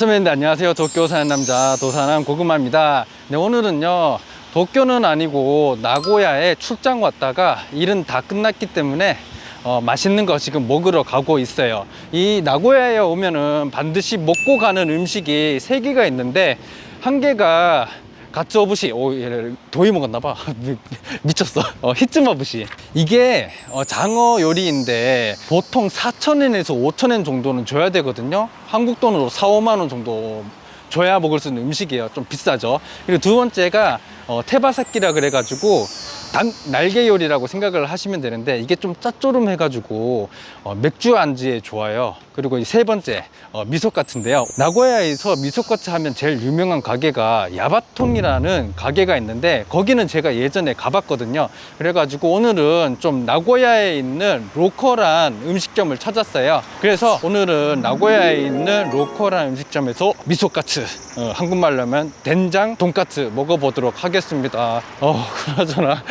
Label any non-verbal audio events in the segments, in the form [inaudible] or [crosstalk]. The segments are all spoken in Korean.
선배님들 안녕하세요. 도쿄 사는 남자 도사남 고구마입니다. 네, 오늘은요. 도쿄는 아니고 나고야에 출장 왔다가 일은 다 끝났기 때문에 어, 맛있는 거 지금 먹으러 가고 있어요. 이 나고야에 오면은 반드시 먹고 가는 음식이 세 개가 있는데 한 개가 가츠오부시. 오 얘를 도이 먹었나봐. [laughs] 미쳤어. 어, 히츠마부시. 이게 어, 장어 요리인데 보통 4,000엔에서 5,000엔 정도는 줘야 되거든요. 한국 돈으로 4, 5만 원 정도 줘야 먹을 수 있는 음식이에요. 좀 비싸죠. 그리고 두 번째가 어, 테바사키라 그래가지고 단, 날개 요리라고 생각을 하시면 되는데 이게 좀 짭조름해 가지고 어, 맥주 안주에 좋아요. 그리고 이 세 번째 어, 미소 같은데요. 나고야에서 미소카츠 하면 제일 유명한 가게가 야바톤이라는 가게가 있는데 거기는 제가 예전에 가봤거든요. 그래가지고 오늘은 좀 나고야에 있는 로컬한 음식점을 찾았어요. 그래서 오늘은 나고야에 있는 로컬한 음식점에서 미소카츠 어, 한국말로 하면 된장 돈까츠 먹어보도록 하겠습니다. 어 [laughs] 그나저나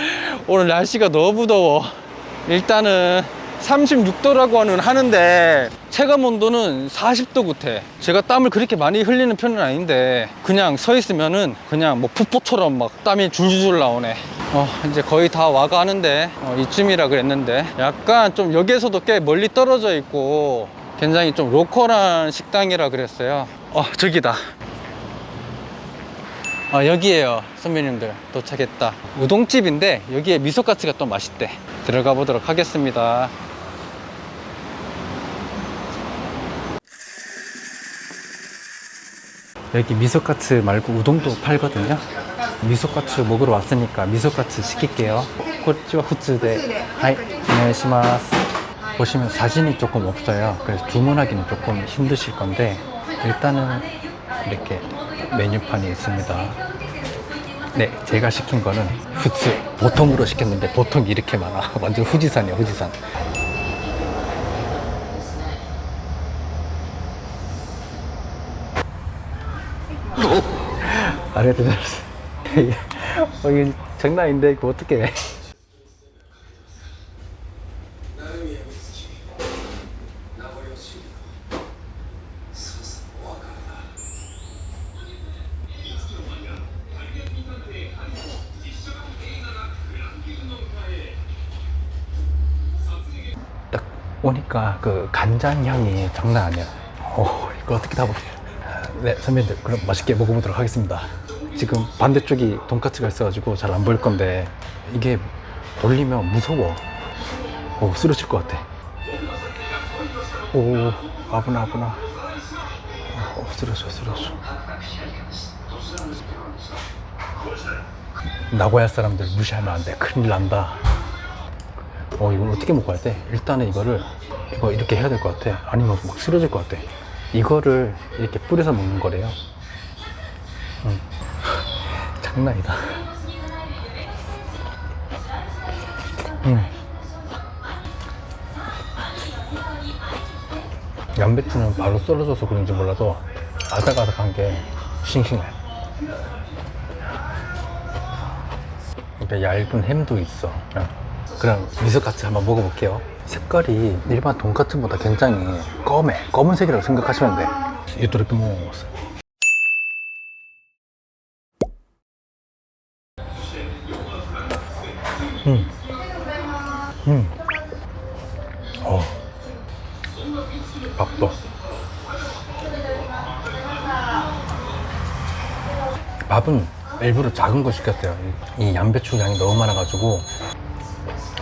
오늘 날씨가 너무 더워. 일단은 36도라고 는 하는데 체감 온도는 40도 같아 제가 땀을 그렇게 많이 흘리는 편은 아닌데 그냥 서 있으면은 그냥 뭐 풋포처럼 막 땀이 줄줄 나오네. 어 이제 거의 다 와가는데 어, 이쯤이라 그랬는데 약간 좀 여기에서도 꽤 멀리 떨어져 있고 굉장히 좀 로컬한 식당이라 그랬어요. 어 저기다 아 여기에요 선배님들. 도착했다. 우동집인데 여기에 미소카츠가 또 맛있대. 들어가 보도록 하겠습니다. 여기 미소카츠 말고 우동도 팔거든요. 미소카츠 먹으러 왔으니까 미소카츠 시킬게요. 고치와 후츠데 하이 안녕하시마스 보시면 사진이 조금 없어요. 그래서 주문하기는 조금 힘드실 건데 일단은 이렇게 메뉴판이 있습니다 네 제가 시킨 거는 후츠 보통으로 시켰는데 보통 이렇게 많아. [laughs] 완전 후지산이야 후지산. 아리가토 고자이마스 어, [laughs] 이게 장난 아닌데 이거 어떻게 딱 오니까 그 간장 향이 장난 아니야. 오, 이거 어떻게 다 먹지? 네, 선배님들 그럼 맛있게 먹어보도록 하겠습니다. 지금 반대쪽이 돈까스가 있어가지고 잘 안 보일 건데 이게 돌리면 무서워. 오, 쓰러질 것 같아. 오, 아프나 아프나. 어, 쓰러져 쓰러져. 나고야 사람들 무시하면 안 돼. 큰일 난다. 어 이걸 어떻게 먹어야 돼? 일단은 이거를 이거 이렇게 해야 될 것 같아 아니면 막 쓰러질 것 같아 이거를 이렇게 뿌려서 먹는 거래요 응. [laughs] 장난 아니다 응. 양배추는 바로 썰어져서 그런지 몰라도 아삭아삭한 게 싱싱해 이렇게 얇은 햄도 있어 응. 그럼 미소카츠 한번 먹어볼게요. 색깔이 일반 돈까츠보다 굉장히 검해. 검은색이라고 생각하시면 돼. 이토록 모스 음. 음. 어. 밥도. 밥은 일부러 작은 거 시켰어요. 이 양배추 양이 너무 많아가지고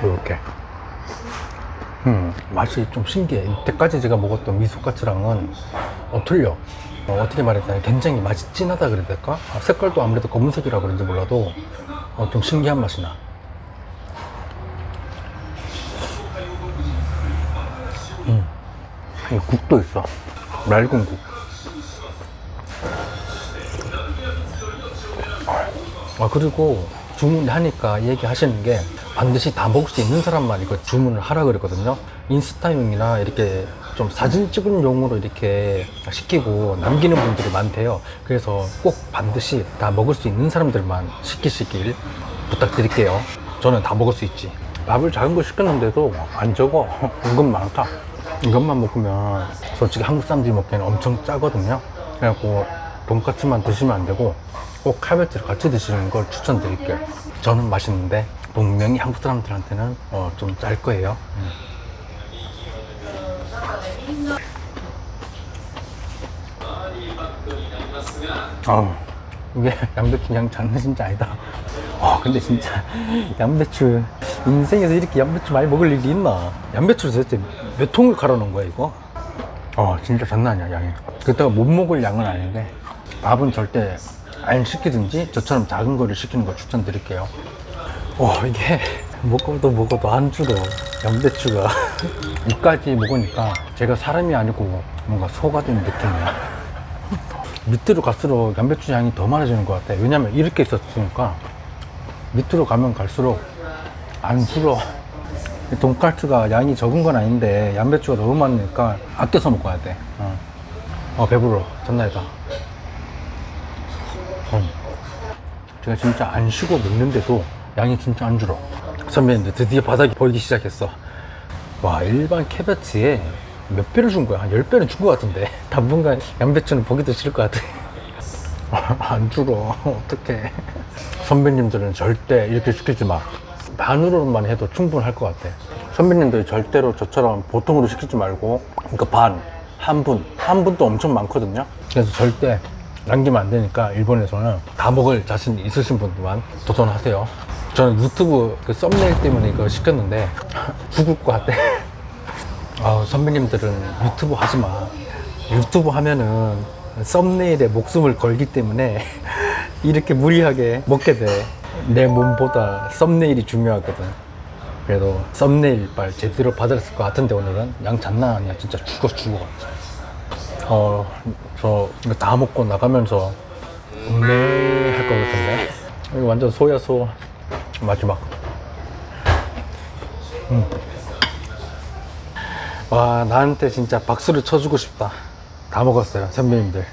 이렇게. 음, 맛이 좀 신기해. 이때까지 제가 먹었던 미소카츠랑은 어, 틀려. 어, 어떻게 말했냐 굉장히 맛이 진하다 그래야 될까? 아, 색깔도 아무래도 검은색이라 그런지 몰라도 어, 좀 신기한 맛이 나. 음. 이 국도 있어. 맑은 국. 아 그리고 주문하니까 얘기하시는 게 반드시 다 먹을 수 있는 사람만 이거 주문을 하라 그랬거든요. 인스타용이나 이렇게 좀 사진 찍은 용으로 이렇게 시키고 남기는 분들이 많대요. 그래서 꼭 반드시 다 먹을 수 있는 사람들만 시키시길 부탁드릴게요. 저는 다 먹을 수 있지. 밥을 작은 거 시켰는데도 안 적어. 은근 많다. 이것만 먹으면 솔직히 한국 사람들이 먹기에는 엄청 짜거든요. 그래갖고 돈까스만 드시면 안 되고 꼭 카베트를 같이 드시는 걸 추천드릴게요. 저는 맛있는데 분명히 한국 사람들한테는 어, 좀 짤 거예요. 음. 어, 이게 양배추 양 장난 진짜 아니다. 어, 근데 진짜 양배추 인생에서 이렇게 양배추 많이 먹을 일이 있나? 양배추를 도대체 몇 통을 갈아 놓은 거야 이거? 어, 진짜 장난 아니야 양이. 그렇다고 못 먹을 양은 아닌데 밥은 절대 안 시키든지 저처럼 작은 거를 시키는 걸 추천드릴게요. 어, 이게 먹어도 먹어도 안주로 양배추가 [laughs] 이까지 먹으니까 제가 사람이 아니고 뭔가 소가 된 느낌이야. 밑으로 갈수록 양배추 향이 더 많아지는 것 같아. 왜냐면 이렇게 있었으니까 밑으로 가면 갈수록 안 줄어. 이 돈까스가 양이 적은 건 아닌데 양배추가 너무 많으니까 아껴서 먹어야 돼. 어, 어, 배불러. 장난이다. 제가 진짜 안 쉬고 먹는데도 양이 진짜 안 줄어. 선배님들 드디어 바닥이 보이기 시작했어. 와, 일반 캐베츠에 몇 배를 준 거야? 한 10배는 준것 같은데. [laughs] 당분간 양배추는 보기도 싫을 것 같아. [laughs] 안 줄어. 어떡해. 선배님들은 절대 이렇게 시키지 마. 반으로만 해도 충분할 것 같아. 선배님들 절대로 저처럼 보통으로 시키지 말고, 그러니까 반, 한 분, 한 분도 엄청 많거든요. 그래서 절대 남기면 안 되니까 일본에서는 다 먹을 자신 있으신 분들만 도전하세요. 저는 유튜브 그 썸네일 때문에 이거 시켰는데 죽을 것 같아. 아, 선배님들은 유튜브 하지 마. 유튜브 하면은 썸네일에 목숨을 걸기 때문에 [laughs] 이렇게 무리하게 먹게 돼. 내 몸보다 썸네일이 중요하거든. 그래도 썸네일 빨 제대로 받았을 것 같은데 오늘은 양 장난 아니야. 진짜 죽어 죽어. 어, 저 이거 다 먹고 나가면서 음메 할 것 같은데. 이거 완전 소야 소. 마지막. 와 나한테 진짜 박수를 쳐주고 싶다 다 먹었어요 선배님들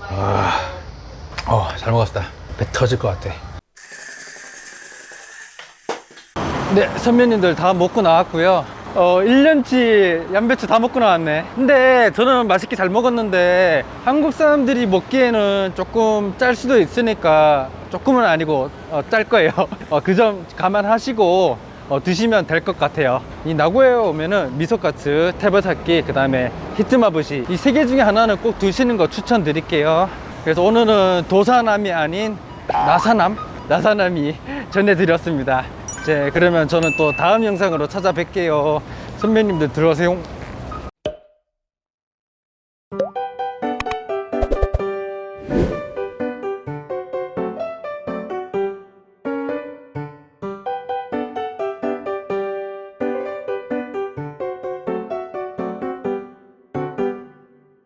와, 어, 잘 먹었다 배 터질 것 같아 네 선배님들 다 먹고 나왔고요 어 1년치 양배추 다 먹고 나왔네 근데 저는 맛있게 잘 먹었는데 한국 사람들이 먹기에는 조금 짤 수도 있으니까 조금은 아니고 어, 짤 거예요 [laughs] 어, 그 점 감안하시고 어, 드시면 될 것 같아요. 이 나고야에 오면은 미소카츠, 테버사키, 그 다음에 히트마부시 이 세 개 중에 하나는 꼭 드시는 거 추천드릴게요. 그래서 오늘은 도사남이 아닌 나사남, 나사남이 [laughs] 전해드렸습니다. 이제 그러면 저는 또 다음 영상으로 찾아뵐게요. 선배님들 들어오세요.